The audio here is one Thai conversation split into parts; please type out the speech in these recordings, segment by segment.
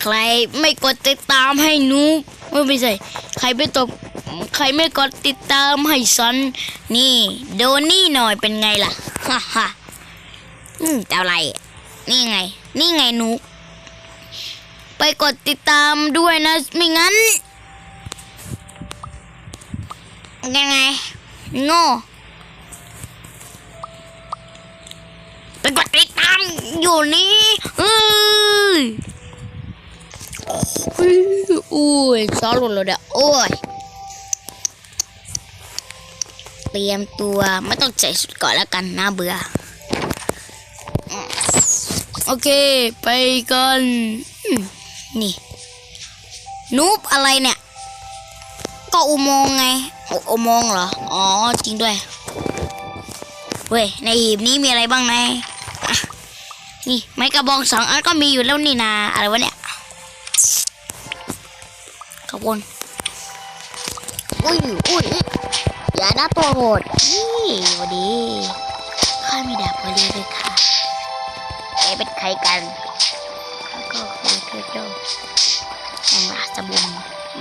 ใครไม่กดติดตามให้นูบเอ้ยไม่ใช่ใครไม่ตบใครไม่กดติดตามให้ซันนี่โดนนี่หน่อยเป็นไงล่ะฮ่าฮ่าอืมแต่อะไร นี่ไง นี่ไงหนูไปกดติดตามด้วยนะ ไม่งั้น ยังไง โง่ไปกดติดตามอยู่นี่เอ้ย อุ้ยซ้อหลุดเลยเด้อโอ้ย เตรียมตัวไม่ต้องใส่สุดก่อนแล้วกันน่าเบื่อ โอเค ไปกันอืมนี่ นูบอะไรเนี่ย ก็อุโมงไงอุอุโมงเหรอ อ๋อ จริงด้วย เว้ย ในหีบนี้มีอะไรบ้างนายอะนี่ ไม้กระบองสองอันก็มีอยู่แล้วนี่นา อะไรวะเนี่ย ขอบคุณอุ้ยอุ้ยอย่าหนะตัวโหดนี่วัสดีข้ามีดาบพอดีเลยค่ะเอ๊ะเป็นใครกันก็คือเทพเจ้าแห่งราชบุญ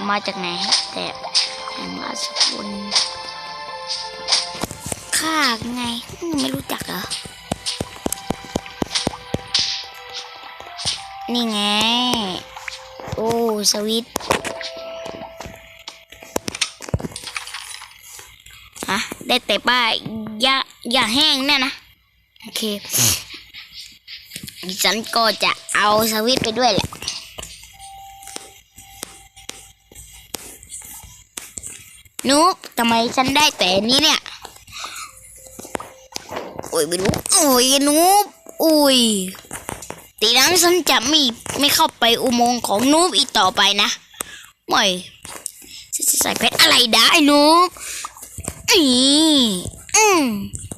มาจากไหนแต่แห่งราชบุญข้าไงไม่รู้จักเหรอนี่ไง โอ้ สวิตช์ฮะ ได้แต่ป้ายยาอย่าแห้งเนี่ยนะโอเคดิฉันก็จะเอาสวิตช์ไปด้วยแหละนุ๊กทำไมฉันได้แต่นี้เนี่ย โอ้ยไม่รู้โอ้ยนุ๊กโอ้ยตีนั้นฉันจะไม่ไม่เข้าไปอุโมงค์ของนูบอีกต่อไปนะไม่ฉันจะใส่เพชรอะไรได้นูบ อีอืม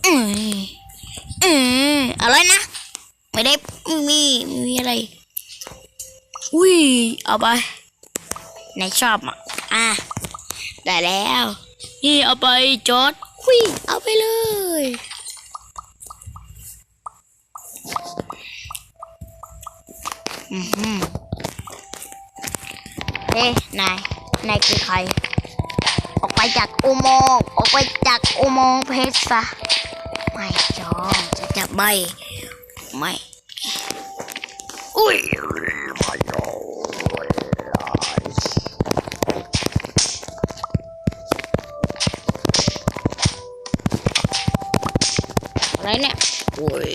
อืมอืมอะไรนะ ไม่ได้มีมีอะไร อุ้ย เอาไปไหนชอบอะอะได้แล้ว นี่เอาไปจอดอุ้ย เอาไปเลยอือหือเฮ้นาย นายคือใคร ออกไปจากอุโมงค์ออกไปจากอุโมงค์เพชรซะไม่จองจะจับไม่ไม่อุ้ยอะไรเนี่ยโอ้ย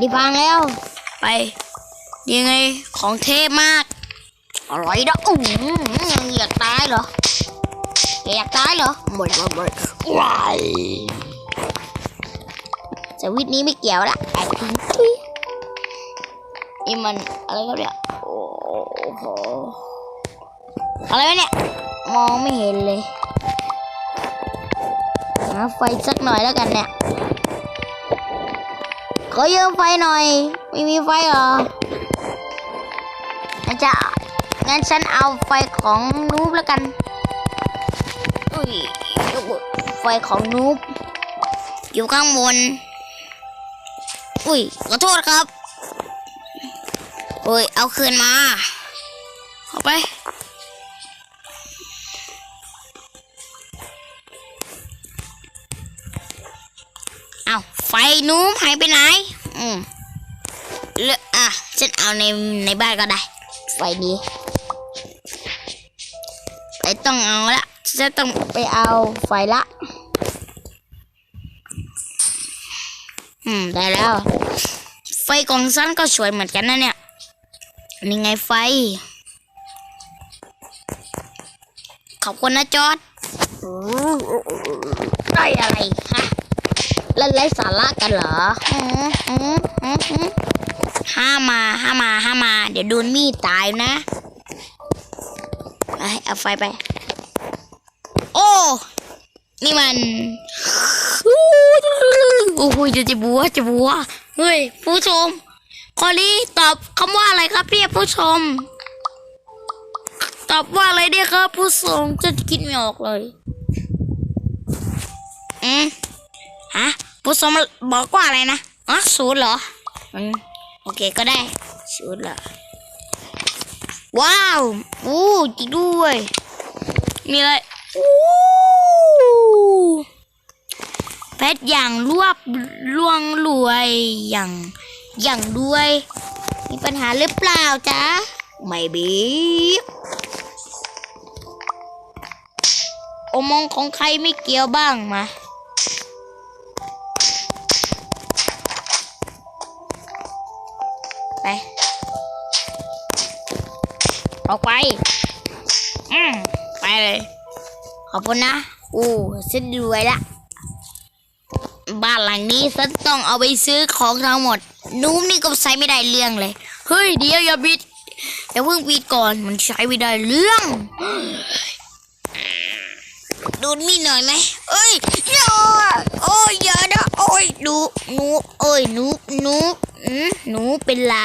ดีพังแล้ว ไป ยังไงของเทพมากอร่อยนะอู้ยังอยากตายเหรอ แกอยากตายเหรอหมดหมดหมดว้ายสวิตช์นี้ไม่เกี่ยวละไอ้ทิ้งทุยนี่มันอะไรครับเนี่ยโอ้โหอะไรวะเนี่ย มองไม่เห็นเลยหาไฟสักหน่อยแล้วกันเนี่ยขอยืมไฟหน่อย ไม่มีไฟเหรองั้นจะงั้นฉันเอาไฟของนูบแล้วกันอุ้ ยไฟของนูบอยู่ข้างบน อุ้ยขอโทษครับอุ้ยเอาคืนมาเอาไปเอาไฟนูบหายไปไหน อืมเลือกอะฉันเอาในในบ้านก็ได้ ไฟนี้ไปต้องเอาละ จะต้องไปเอาไฟละ อืม ได้แล้ว ไฟของฉันก็สวยเหมือนกันนะเนี่ย นี่ไงไฟ ขอบคุณนะจอดได้อะไรฮะเล่นไร้สาระกันเหรอห้ามาห้ามาห้ามา เดี๋ยวโดนมีดตายนะ ไปเอาไฟไป นี่มันโอ้โหจะจะบัวจะบัวเฮ้ยผู้ชมคอลี่ตอบคำว่าอะไรครับเนี่ยผู้ชม ตอบว่าอะไรเนี่ยครับ ผู้ชมจะคิดไม่ออกเลยอืมฮะผู้ชมบอกว่าอะไรนะอ๋อศูนย์เหรออืมโอเคก็ได้ศูนย์เหรอว้าว อู้จริงด้วย มีอะไรอู้เพ ชรอย่างรวบล่วงรวยอย่างอย่างด้วย มีปัญหาหรือเปล่าจ๊ะไม่บีโอมองของใครไม่เกี่ยวบ้างมาไปออกไป อืมไปเลย ขอบคุณนะ อู้ฉันรวยละ บ้านหลังนี้ฉันต้องเอาไปซื้อของทั้งหมดนุ่มนี่ก็ใช้ไม่ได้เรื่องเลย เฮ้ยเดี๋ยวอย่าบิดอย่าเพิ่งบิดก่อนมันใช้ไม่ได้เรื่องดูดมีหน่อยไหมเอ้ยอย่าโอ้ยอย่านะโอ้ยหนูหนูโอ้ยหนูหนูอืมหนูเป็นไร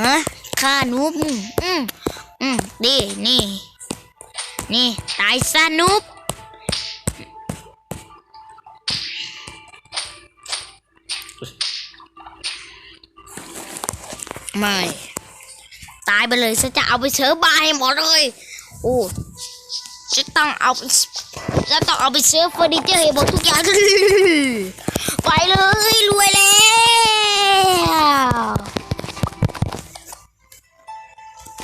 ฮะข้านูอืมอืมอืมดีนี่ นี่ตายซะนุบ ไม่ ตายไปเลยฉันจะเอาไปเชื้อบายให้หมดเลยโอ้จะต้องเอาไปจะต้องเอาไปซื้อเฟอร์นิเจอร์ให้หมดทุกอย่างไปเลย